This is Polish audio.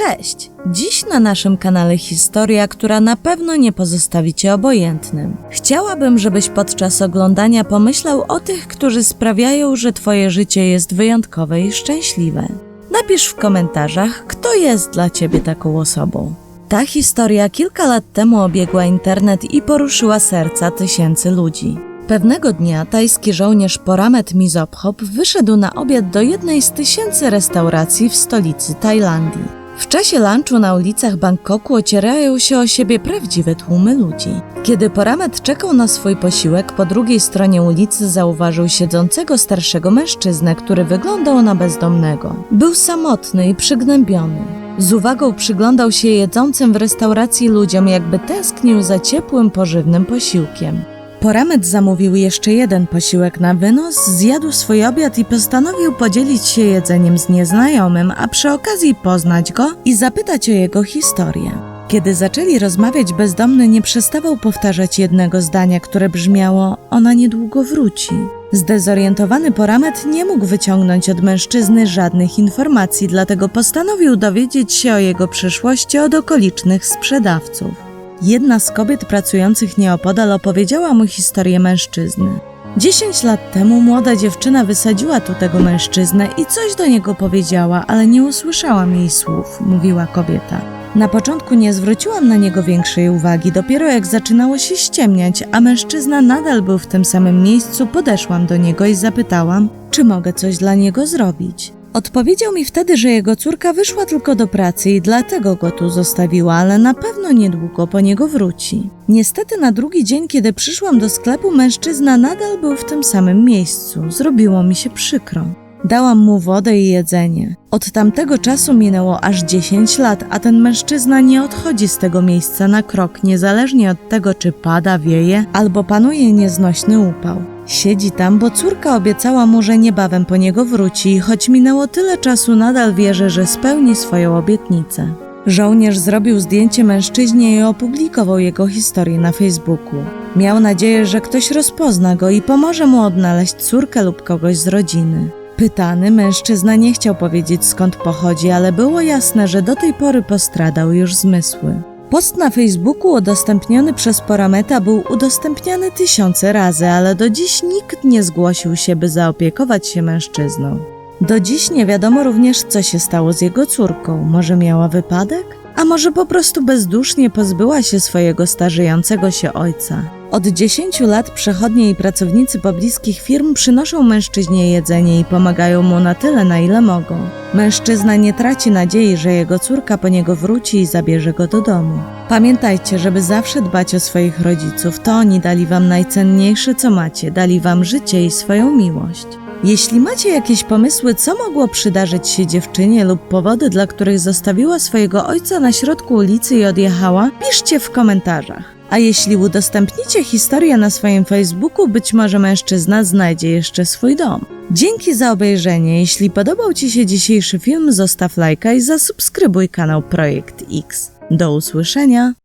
Cześć! Dziś na naszym kanale historia, która na pewno nie pozostawi cię obojętnym. Chciałabym, żebyś podczas oglądania pomyślał o tych, którzy sprawiają, że twoje życie jest wyjątkowe i szczęśliwe. Napisz w komentarzach, kto jest dla ciebie taką osobą. Ta historia kilka lat temu obiegła internet i poruszyła serca tysięcy ludzi. Pewnego dnia tajski żołnierz Poramet Mizophop wyszedł na obiad do jednej z tysięcy restauracji w stolicy Tajlandii. W czasie lunchu na ulicach Bangkoku ocierają się o siebie prawdziwe tłumy ludzi. Kiedy Poramet czekał na swój posiłek, po drugiej stronie ulicy zauważył siedzącego starszego mężczyznę, który wyglądał na bezdomnego. Był samotny i przygnębiony. Z uwagą przyglądał się jedzącym w restauracji ludziom, jakby tęsknił za ciepłym, pożywnym posiłkiem. Poramet zamówił jeszcze jeden posiłek na wynos, zjadł swój obiad i postanowił podzielić się jedzeniem z nieznajomym, a przy okazji poznać go i zapytać o jego historię. Kiedy zaczęli rozmawiać, bezdomny nie przestawał powtarzać jednego zdania, które brzmiało: Ona niedługo wróci. Zdezorientowany Poramet nie mógł wyciągnąć od mężczyzny żadnych informacji, dlatego postanowił dowiedzieć się o jego przyszłości od okolicznych sprzedawców. Jedna z kobiet pracujących nieopodal opowiedziała mu historię mężczyzny. Dziesięć lat temu młoda dziewczyna wysadziła tu tego mężczyznę i coś do niego powiedziała, ale nie usłyszałam jej słów, mówiła kobieta. Na początku nie zwróciłam na niego większej uwagi, dopiero jak zaczynało się ściemniać, a mężczyzna nadal był w tym samym miejscu, podeszłam do niego i zapytałam, czy mogę coś dla niego zrobić. Odpowiedział mi wtedy, że jego córka wyszła tylko do pracy i dlatego go tu zostawiła, ale na pewno niedługo po niego wróci. Niestety na drugi dzień, kiedy przyszłam do sklepu, mężczyzna nadal był w tym samym miejscu. Zrobiło mi się przykro. Dałam mu wodę i jedzenie. Od tamtego czasu minęło aż 10 lat, a ten mężczyzna nie odchodzi z tego miejsca na krok, niezależnie od tego, czy pada, wieje albo panuje nieznośny upał. Siedzi tam, bo córka obiecała mu, że niebawem po niego wróci i choć minęło tyle czasu, nadal wierzy, że spełni swoją obietnicę. Żołnierz zrobił zdjęcie mężczyźnie i opublikował jego historię na Facebooku. Miał nadzieję, że ktoś rozpozna go i pomoże mu odnaleźć córkę lub kogoś z rodziny. Pytany mężczyzna nie chciał powiedzieć skąd pochodzi, ale było jasne, że do tej pory postradał już zmysły. Post na Facebooku udostępniony przez Porameta był udostępniany tysiące razy, ale do dziś nikt nie zgłosił się, by zaopiekować się mężczyzną. Do dziś nie wiadomo również, co się stało z jego córką. Może miała wypadek? A może po prostu bezdusznie pozbyła się swojego starzejącego się ojca? Od 10 lat przechodnie i pracownicy pobliskich firm przynoszą mężczyźnie jedzenie i pomagają mu na tyle, na ile mogą. Mężczyzna nie traci nadziei, że jego córka po niego wróci i zabierze go do domu. Pamiętajcie, żeby zawsze dbać o swoich rodziców. To oni dali wam najcenniejsze, co macie, dali wam życie i swoją miłość. Jeśli macie jakieś pomysły, co mogło przydarzyć się dziewczynie lub powody, dla których zostawiła swojego ojca na środku ulicy i odjechała, piszcie w komentarzach. A jeśli udostępnicie historię na swoim Facebooku, być może mężczyzna znajdzie jeszcze swój dom. Dzięki za obejrzenie. Jeśli podobał Ci się dzisiejszy film, zostaw lajka i zasubskrybuj kanał Projekt X. Do usłyszenia!